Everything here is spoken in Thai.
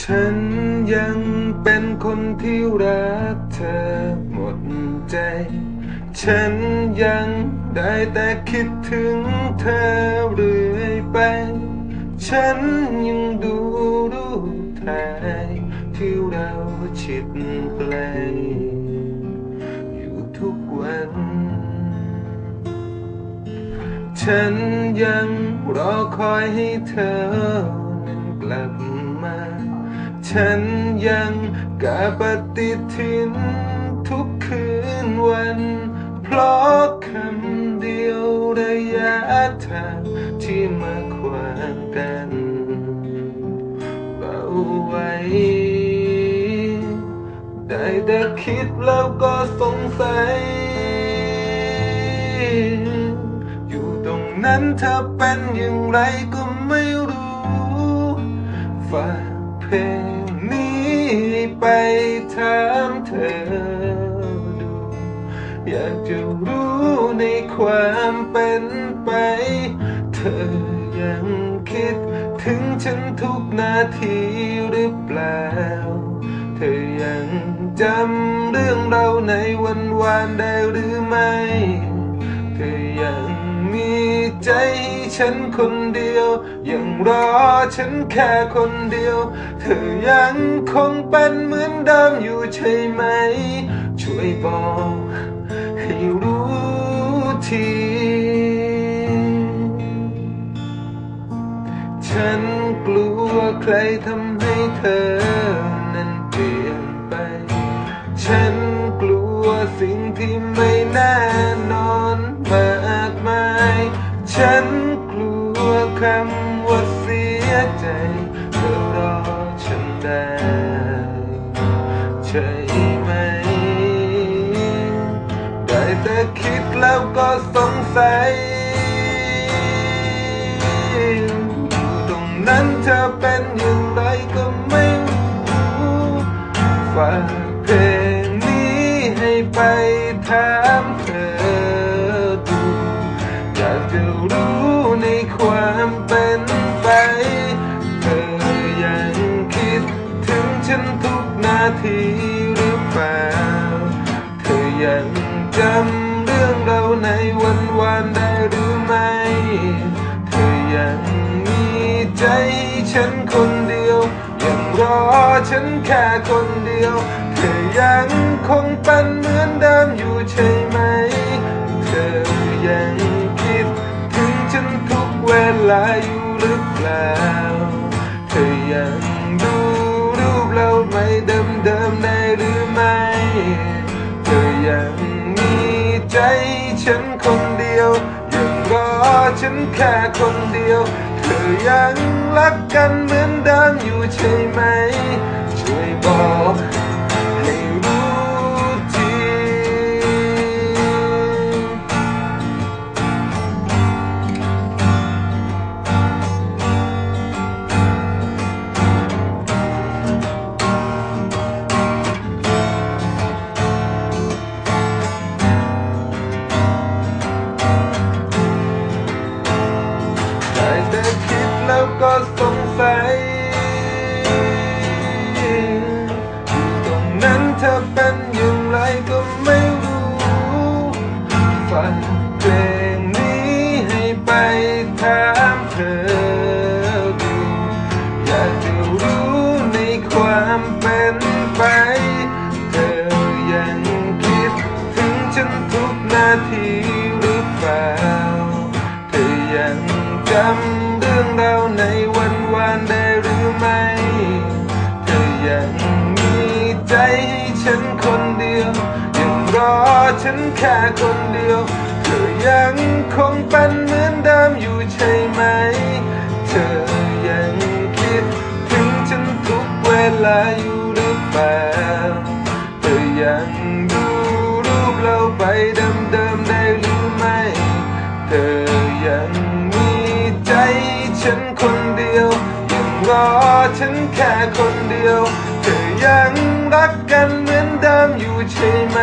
ฉันยังเป็นคนที่รักเธอหมดใจ ฉันยังได้แต่คิดถึงเธอเรื่อยไป ฉันยังดูรูปถ่ายที่เราชิดไกล ฉันยังรอคอยให้เธอนั้นกลับมา ฉันยังกะปฏิทินทุกคืนวัน เพราะคำเดียวระยะทางที่มาขวางกันเราไว้ได้แต่คิดแล้วก็สงสัย นั้นเธอเป็นอย่างไรก็ไม่รู้ฝากเพลงนี้ไปถามเธอดู อยากจะรู้ในความเป็นไป เธอยังคิดถึงฉันทุกนาทีหรือเปล่า เธอยังจำเรื่องเราในวันวานได้หรือไม่ เธอ ฉันคนเดียว ยังรอฉันแค่คนเดียว เธอยังคงเป็นเหมือนเดิมอยู่ใช่ไหม ช่วยบอกให้รู้ทีฉันกลัวใครทำให้เธอนั้นเปลี่ยนไป ฉันกลัวสิ่งที่ไม่แน่นอนำว่าเสียใจเธอรอฉันได้ใช่ไหม ได้แต่คิดแล้วก็สงสัยตรงนั้นเธอเป็นอย่างไรก็ไม่รู้ฝากเพลงนี้ให้ไป ทีหรือเปล่า เธอยังจำเรื่องเราในวันวานได้หรือไม่ เธอยังมีใจฉันคนเดียว ยังรอฉันแค่คนเดียว เธอยังคงเป็นเหมือนเดิมอยู่ใช่ไหม เธอยังคิดถึงฉันทุกเวลาอยู่หรือเปล่า ฉันคนเดียวยังรอฉันแค่คนเดียว เธอยังรักกันเหมือนเดิมอยู่ใช่ไหม ช่วยบอก ดแล้ ฉันแค่คนเดียว เธอยังคงเป็นเหมือนเดิมอยู่ใช่ไหม เธอยังคิด ถึงฉันทุกเวลาอยู่หรือเปล่าเธอยังดูรูปเราไปเดิมๆได้หรือไม่ เธอยังมีใจฉันคนเดียวยังรอฉันแค่คนเดียว เธอยังรักกันเหมือนเดิมอยู่ใช่ไหม